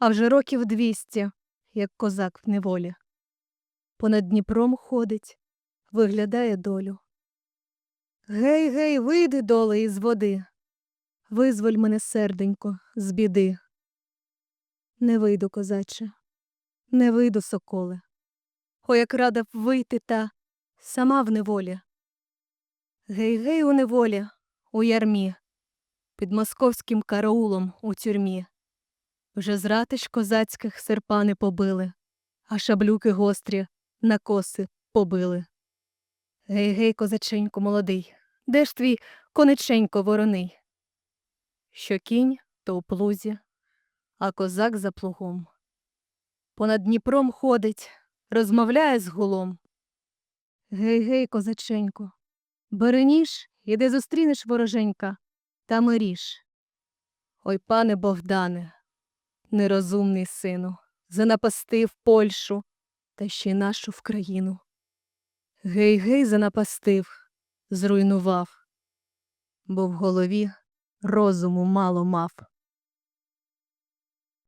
а вже років двісті, як козак в неволі. Понад Дніпром ходить, виглядає долю. Гей, гей, вийди, доле, із води, визволь мене, серденько, з біди. Не вийду, козаче, не вийду, соколе. О, як рада б вийти та сама в неволі. Гей, гей, у неволі, у ярмі, під московським караулом у тюрмі. Вже з ратиш козацьких серпани побили, а шаблюки гострі на коси побили. Гей, гей, козаченько молодий, де ж твій кониченько вороний? Що кінь, то у плузі, а козак за плугом. Понад Дніпром ходить, розмовляє з гулом. Гей, гей, козаченько, бери ніж і де зустрінеш вороженька, там і ріж. Ой, пане Богдане, нерозумний сину, занапастив Польщу та ще й нашу в країну. Гей, гей, занапастив, зруйнував, бо в голові розуму мало мав.